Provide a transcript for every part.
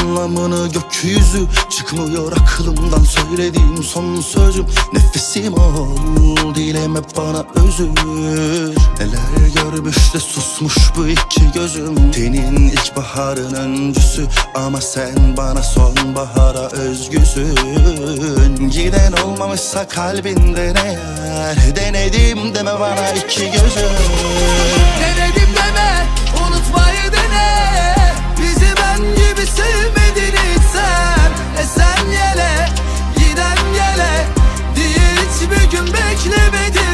anlamını gökyüzü. Çıkmıyor aklımdan söylediğim son sözüm. Nefesim ol dileme bana özür. Neler görmüş de susmuş bu iki gözüm. Tenin ilkbaharın öncüsü Ama sen bana sonbahara özgüsün. Giden olmamışsa kalbinde ne yer? Denedim deme bana iki gözüm beklemedim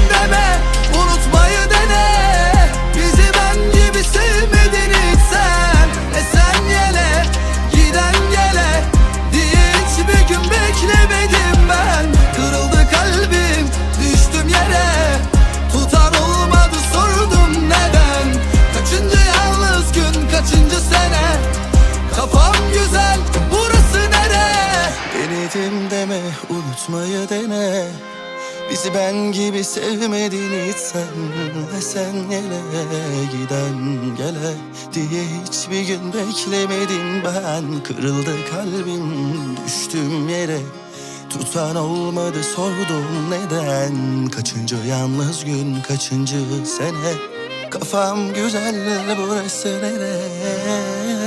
Denedim deme unutmayı dene Bizi ben gibi sevmedin hiç sen Sen yele giden gele Diye hiçbir gün beklemedim ben Kırıldı kalbim düştüm yere. Tutan olmadı sordum neden? Kaçıncı yalnız gün kaçıncı sene? Kafam güzel burası nere